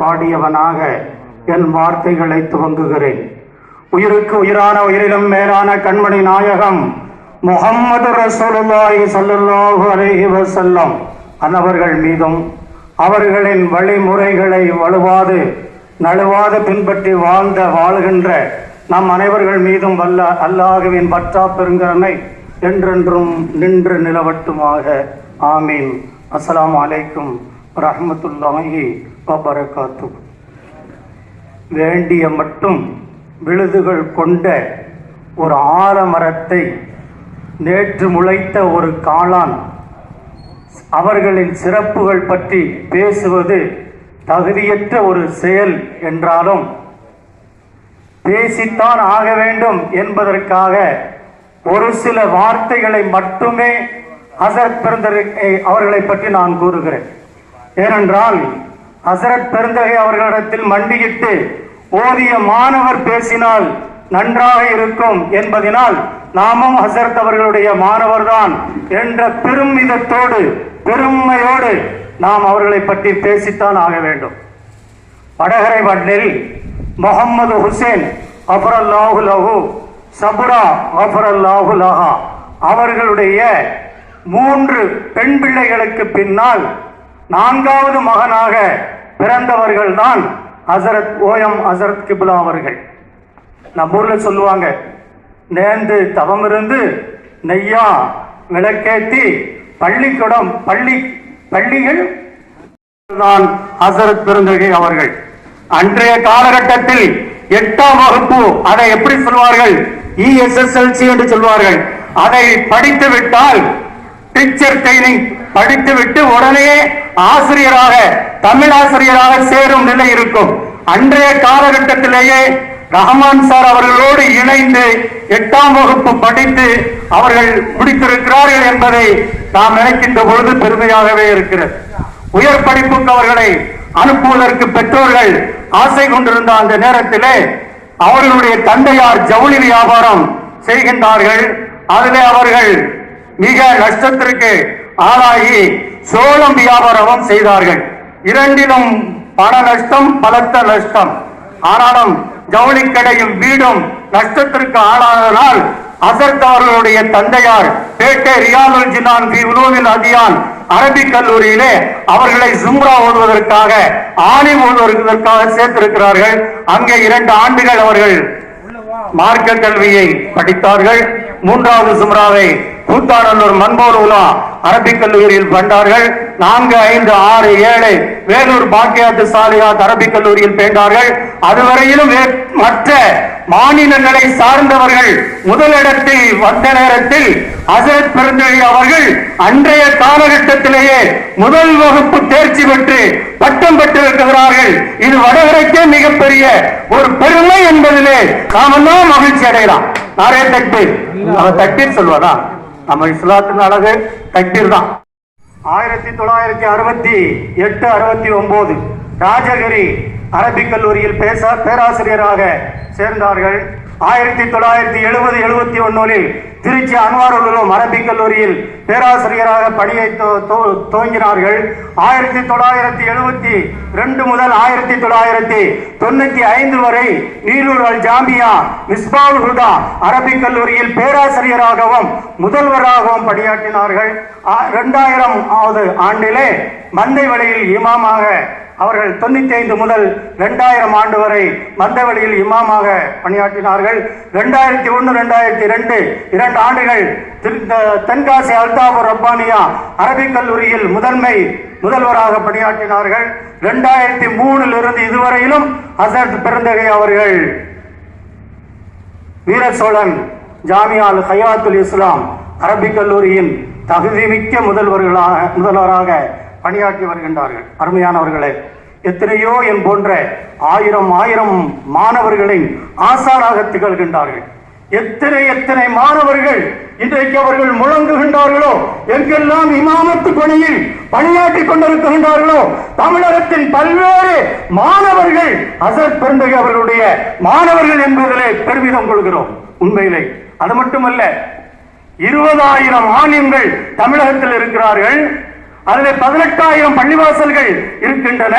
பாடியவனாக என் வார்த்தைகளை துவங்குகிறேன். உயிருக்கு உயிரான உயிரிலும் மேலான கண்மணி நாயகம் முகம்மது ரசூலுல்லாஹி சல்லுல்லாஹு அலைஹி வசல்லம் அன்னவர்கள் மீதும் அவர்களின் வழிமுறைகளை வலுவாது நழுவாது பின்பற்றி வாழ்ந்த வாழ்கின்ற நம் அனைவர்கள் மீதும் வல்ல அல்லாஹுவின் பற்றா பெருங்கரனை என்றென்றும் நின்று நிலவட்டுமாக. ஆமீன். அஸ்லாம் அலைக்கும் ரஹமத்துல்லாஹி வபரகாத்து வேண்டிய மட்டும் விழுதுகள் கொண்ட ஒரு ஆலமரத்தை நேற்று முளைத்த ஒரு காளான் அவர்களின் சிறப்புகள் பற்றி பேசுவது தகுதியற்ற ஒரு செயல் என்றாலும் பேசித்தான் ஆக வேண்டும் என்பதற்காக ஒரு சில வார்த்தைகளை மட்டுமே ஹசரத் பெருந்தகை அவர்களை பற்றி நான் கூறுகிறேன். ஏனென்றால் ஹசரத் பெருந்தகை அவர்களிடத்தில் மண்டியிட்டு ஓதிய மாணவர் பேசினால் நன்றாக இருக்கும் என்பதனால் நாமும் ஹசரத் அவர்களுடைய மாணவர்தான் என்ற பெருமிதத்தோடு பெருமையோடு நாம் அவர்களை பற்றி பேசித்தான் ஆக வேண்டும். வடகரை மண்ணில் முகமது ஹுசேன் அபரல்லாஹு லஹு சபுரா அபரல்லாஹு லஹா அவர்களுடைய மூன்று பெண் பிள்ளைகளுக்கு பின்னால் நான்காவது மகனாக பிறந்தவர்கள் தான் ஹசரத் ஓயம் ஹசரத் கிபுலா அவர்கள். நம்ம ஊர்ல சொல்லுவாங்க நேர்ந்து தவம் இருந்து நெய்யா விளக்கேத்தி பள்ளிக்கூடம் பள்ளி பள்ளிகள் தான் ஹசரத் பெருந்தகை அவர்கள். அன்றைய காலகட்டத்தில் எட்டாம் வகுப்பு அதை எப்படி சொல்வார்கள்? இஎஸ்எஸ்எல்சி என்று சொல்வார்கள். அதை படித்து விட்டால் டீச்சர் ட்ரைனிங் படித்துவிட்டு உடனே ஆசிரியராக தமிழ் ஆசிரியராக சேரும் நிலை இருக்கும். அன்றைய காலகட்டத்திலேயே ரஹமான் சார் அவர்களோடு இணைந்து எட்டாம் வகுப்பு படித்து அவர்கள் முடித்திருக்கிறார்கள் என்பதை நாம் நினைக்கின்ற பொழுது பெருமையாகவே இருக்கிறது. உயர் படிப்புக்கு அவர்களை அனுப்புவதற்கு பெற்றோர்கள் ஆசை கொண்டிருந்த அந்த நேரத்திலே அவர்களுடைய தந்தையார் ஜவுளி வியாபாரம் செய்கின்றார்கள். அதிலே அவர்கள் மிக நஷ்டத்திற்கு ஆளாகி சோளம் வியாபாரமும் செய்தார்கள். இரண்டிலும் பண நஷ்டம் பலத்த நஷ்டம். ஆனாலும் ஜவுளி கடையும் வீடும் நஷ்டத்திற்கு ஆளாததால் அசர்த் அவர்களுடைய தந்தையார் பேட்டை ரியாலுல் ஜினான் பி உலூமில் அதியான் அரபிக் கல்லூரியிலே அவர்களை ஜும்ரா ஓதுவதற்காக ஆலிம் ஓடுவதற்காக சேர்த்திருக்கிறார்கள். அங்கே இரண்டு ஆண்டுகள் அவர்கள் மார்க்க கல்வியை படித்தார்கள். மூன்றாவது சும்ராவை கூத்தாடலூர் மண்போர் உலா அரபிக் கல்லூரியில் பண்டார்கள். நான்கு ஐந்து ஆறு ஏழு வேலூர் பாக்கியாத்து சாலியாத் அரபிக் கல்லூரியில் பேண்டார்கள். அதுவரையிலும் மற்ற மாநிலங்களை சார்ந்தவர்கள் முதலிடத்தில் வந்த நேரத்தில் அசரத் பெருந்தழி அவர்கள் அன்றைய காலகட்டத்திலேயே முதல் வகுப்பு தேர்ச்சி பெற்று பட்டம் பெற்றிருக்கிறார்கள். இது வடகிழக்கே மிகப்பெரிய ஒரு பெருமை என்பதிலே நாமெல்லாம் மகிழ்ச்சி அடையலாம் நாரே தக்பீர். அவன் சொல்வதா? நம்ம இஸ்லாத்தின் அழகு தக்பீர் தான் ஆயிரத்தி தொள்ளாயிரத்தி அறுபத்தி எட்டு அறுபத்தி ஒன்பது ராஜகிரி அரபிக் கல்லூரியில் பேச பேராசிரியராக சேர்ந்தார்கள். ஆயிரத்தி தொள்ளாயிரத்தி எழுபது எழுபத்தி ஒன்னில் திருச்சி அன்வாருலும் அரபிக் கல்லூரியில் பேராசிரியராக பணியை துவங்கினார்கள். ஆயிரத்தி தொள்ளாயிரத்தி எழுபத்தி ரெண்டு முதல் ஆயிரத்தி தொள்ளாயிரத்தி தொண்ணூத்தி ஐந்து வரை நீலூர் அல் ஜாமியா மிஸ்பாவுல் ஹுதா அரபிக் கல்லூரியில் பேராசிரியராகவும் முதல்வராகவும் பணியாற்றினார்கள். இரண்டாயிரம் ஆவது ஆண்டிலே மந்தை வழியில் இமாமாக அவர்கள் தொண்ணூத்தி ஐந்து முதல் இரண்டாயிரம் ஆண்டு வரை மந்தவெளியில் இமாமாக பணியாற்றினார்கள். இரண்டாயிரத்தி ஒன்று ரெண்டாயிரத்தி ரெண்டு இரண்டு ஆண்டுகள் தென்காசி அல்தாபுர் ரப்பானியா அரபிக் கல்லூரியில் முதன்மை முதல்வராக பணியாற்றினார்கள். இரண்டாயிரத்தி மூணில் இருந்து இதுவரையிலும் ஹசரத் பிறந்தகை அவர்கள் வீர சோழன் ஜாமியால் ஹயாத்துல் இஸ்லாம் அரபிக் கல்லூரியின் தகுதிமிக்க முதல்வர்களாக முதல்வராக பணியாற்றி வருகின்றார்கள். அருமையானவர்களே எத்தனையோ என் போன்ற ஆயிரம் ஆயிரம் மாணவர்களின் ஆசாராக திகழ்கின்றார்கள். எத்தனை எத்தனை மாணவர்கள் இன்றைக்கு அவர்கள் முழங்குகின்றார்களோ எங்கெல்லாம் இமாமத்து பணியில் பணியாற்றி கொண்டிருக்கின்றார்களோ தமிழகத்தின் பல்வேறு மாணவர்கள் அசர் பெருந்தகை அவர்களுடைய மாணவர்கள் என்பதிலே பெருமிதம் கொள்கிறோம். உண்மையிலே அது மட்டுமல்ல இருபதாயிரம் ஆலிம்கள் தமிழகத்தில் இருக்கிறார்கள். அதில் பதினெட்டாயிரம் பள்ளிவாசல்கள் இருக்கின்றன.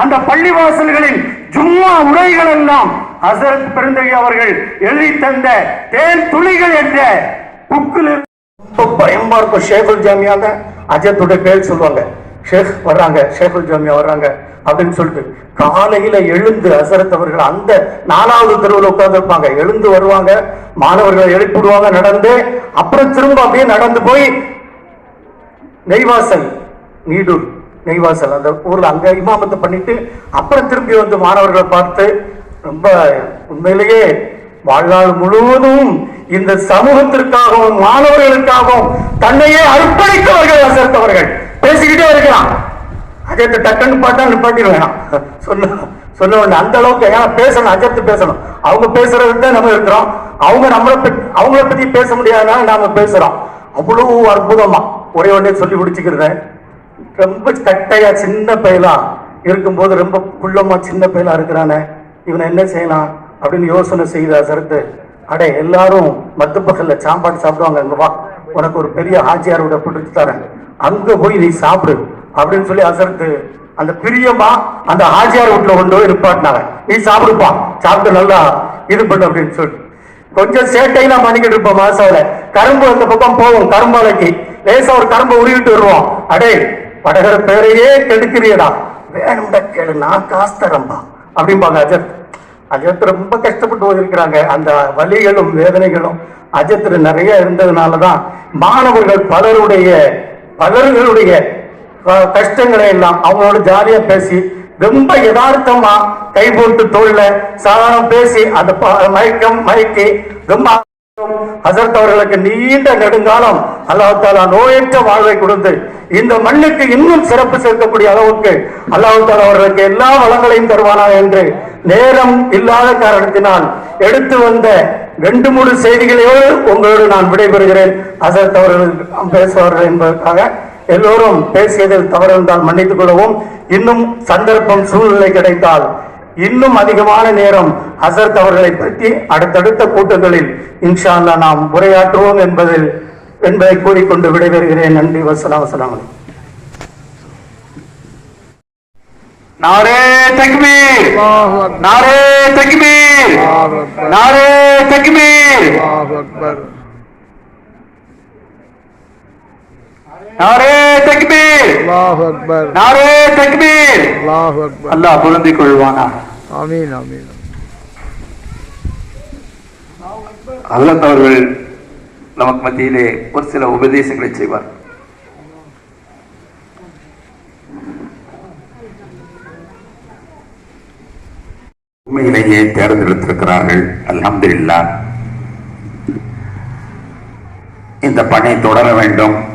அந்த பள்ளிவாசல்களின் ஜும்மா உரைகள் எல்லாம் அசரத் பெருந்தகை அவர்கள் எழுதி தந்த தேன் துளிகள் என்ற புக்கில் ரொம்ப பயமா இருக்கும் ஷேகுல் ஜாமியாங்க அஜத்துடைய பேர் சொல்லுவாங்க. ஷேக் வர்றாங்க ஷேகுல் ஜாமியா வர்றாங்க அப்படின்னு சொல்லிட்டு காலையில எழுந்து அசரத் அவர்கள் அந்த நாலாவது தெருவில் உட்கார்ந்து இருப்பாங்க எழுந்து வருவாங்க மாணவர்களை எழுப்பிடுவாங்க நடந்து அப்புறம் திரும்ப அப்படியே நடந்து போய் நெய்வாசல் நீடூர் நெய்வாசல் அந்த ஊரில் அங்கே இமாமத்தை பண்ணிட்டு அப்புறம் திரும்பி வந்து மாணவர்களை பார்த்து ரொம்ப உண்மையிலேயே வாழ்நாள் முழுவதும் இந்த சமூகத்திற்காகவும் மாணவர்களுக்காகவும் தன்னையே அர்ப்பணித்தவர்கள் அசர்த்தவர்கள் பேசிக்கிட்டே இருக்கலாம். அஜத்தை டக்குன்னு பார்த்தா நிப்பாட்டிட வேணாம். சொல்ல சொல்ல வேண்டாம் அந்த அளவுக்கு ஏன்னா பேசணும் அஜத்து பேசணும். அவங்க பேசுறது தான் நம்ம இருக்கிறோம். அவங்க நம்மளை பத்தி அவங்கள பத்தி பேச முடியாதனால நாம பேசுறோம். அவ்வளவு அற்புதமா. ஒரே ஒன்றே சொல்லி முடிச்சுக்கிறேன். ரொம்ப தட்டையா சின்ன பயலா இருக்கும்போது ரொம்ப குள்ளமா சின்ன பயலா இருக்கிறானே இவனை என்ன செய்யலாம் அப்படின்னு யோசனை செய்த சரத்து. அடே எல்லாரும் மத்து பக்கத்துல சாப்பாடு சாப்பிடுவாங்க அங்க வா. உனக்கு ஒரு பெரிய ஆச்சியாரோட பிடிச்சு தரேன். அங்க போய் நீ சாப்பிடு அப்படின்னு சொல்லி அசரத்து அந்த பிரியமா அந்த ஆச்சியார் வீட்டுல கொண்டு போய் நிப்பாட்டினாங்க. நீ சாப்பிடுப்பா சாப்பிட்டு நல்லா இது பண்ணு அப்படின்னு சொல்லி. கொஞ்சம் சேட்டையெல்லாம் பண்ணிக்கிட்டு இருப்போம் மாசாவில கரும்பு அந்த பக்கம் போவோம் கரும்பாலைக்கு. லேசா ஒரு கரும்பு உருவிட்டு வருவோம். அடே படகிற பேரையே கெடுக்கிறியடா வேணும்டா கேளு நான் காசு தரம்பா அப்படிம்பாங்க அஜத். அஜத் ரொம்ப கஷ்டப்பட்டு வந்திருக்கிறாங்க அந்த வலிகளும் வேதனைகளும் அஜத்துல நிறைய இருந்ததுனாலதான் மாணவர்கள் பலருடைய பலர்களுடைய கஷ்டங்களை எல்லாம் அவங்களோட ஜாலியா பேசி ரொம்ப யதார்த்தமா கை போட்டு தோல்ல சாதாரணம் பேசி அந்த ப- மயக்கம் மயக்கி ரொம்ப ஹசரத் அவர்களுக்கு நீண்ட நெடுங்காலம் அல்லாஹாலா நோயற்ற வாழ்வை கொடுத்து இந்த மண்ணுக்கு இன்னும் சிறப்பு சேர்க்கக்கூடிய அளவுக்கு அல்லாஹ் அவர்களுக்கு எல்லா வளங்களையும் தருவானா என்று நேரம் இல்லாத காரணத்தினால் எடுத்து வந்த ரெண்டு மூணு செய்திகளையோடு உங்களோடு நான் விடைபெறுகிறேன். ஹசரத் அவர்கள் பேசுவார்கள் என்பதற்காக எல்லோரும் பேசியதில் தவறு இருந்தால் மன்னித்துக் கொள்ளவும். இன்னும் சந்தர்ப்பம் சூழ்நிலை கிடைத்தால் இன்னும் அதிகமான நேரம் ஹசரத் அவர்களை பற்றி அடுத்தடுத்த கூட்டங்களில் இன்ஷா அல்லாஹ் நாம் உரையாற்றுவோம் என்பதில் என்பதை கூறிக்கொண்டு விடைபெறுகிறேன். நன்றி. வசலாம் வசலாம் நாரே அக்பர். நாரே அக்பர். நாரே தக்பீர் அல்லாஹு அக்பர் நாரே தக்பீர் அல்லாஹு அக்பர் நாரே தக்பீர் அல்லாஹு அக்பர் அல்லாஹ் பொருந்திக் கொள்வானா? ஆமீன் ஆமீன் அல்லத் அவர்கள் நமக்கு மத்தியிலே ஒரு சில உபதேசங்களை செய்வார். உண்மையிலேயே தேர்ந்தெடுத்திருக்கிறார்கள். அல்ஹம்துலில்லாஹ். இந்த பணி தொடர வேண்டும்.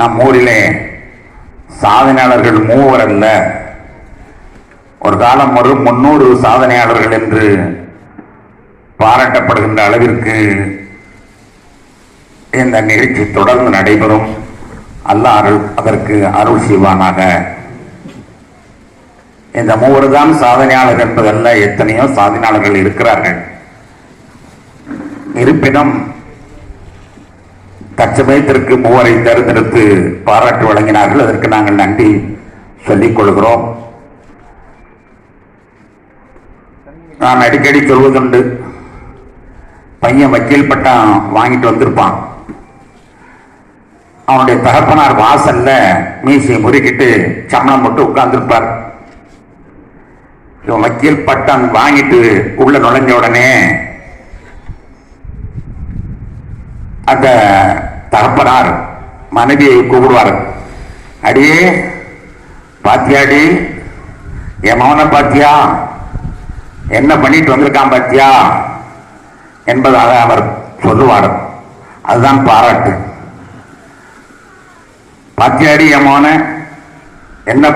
நம் ஊரிலே சாதனையாளர்கள் மூவர் அல்ல ஒரு காலம் ஒரு முன்னூறு சாதனையாளர்கள் என்று பாராட்டப்படுகின்ற அளவிற்கு இந்த நிகழ்ச்சி தொடர்ந்து நடைபெறும். அல்ல அருள் அதற்கு அருள் செய்வானாக. இந்த மூவர் தான் சாதனையாளர் என்பதல்ல எத்தனையோ சாதனையாளர்கள் இருக்கிறார்கள். இருப்பினும் அச்சமயத்திற்கு மூவரை தேர்ந்தெடுத்து பாராட்டு வழங்கினார்கள். அதற்கு நாங்கள் நன்றி சொல்லிக் கொள்கிறோம். நான் அடிக்கடி சொல்வதுண்டு பையன் வக்கீல் பட்டம் வாங்கிட்டு வந்திருப்பான். அவனுடைய தகப்பனார் வாசல்ல மீசையை முறுக்கிட்டு சமணம் போட்டு உட்கார்ந்துருப்பார். இவன் வக்கீல் பட்டம் வாங்கிட்டு உள்ள நுழைஞ்ச உடனே அந்த தகப்பனார் மனைவியை கூப்பிடுவார். அடியே பாத்தியாடி என் மகனை பாத்தியா? என்ன பண்ணிட்டு வந்திருக்கான் பாத்தியா? என்பதாக அவர் சொல்லுவார். அதுதான் பாராட்டு. பாத்தியாடி என் மௌன என்ன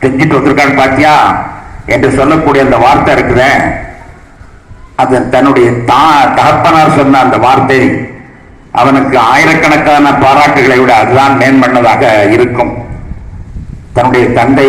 செஞ்சுட்டு வந்திருக்கான்னு பாத்தியா? என்று சொல்லக்கூடிய அந்த வார்த்தை இருக்குதே. அது தன்னுடைய தா தகப்பனார் சொன்ன அந்த வார்த்தை. அவனுக்கு ஆயிரக்கணக்கான பாராட்டுகளை விட அதுதான் மேம்பண்ணதாக இருக்கும். தன்னுடைய தந்தை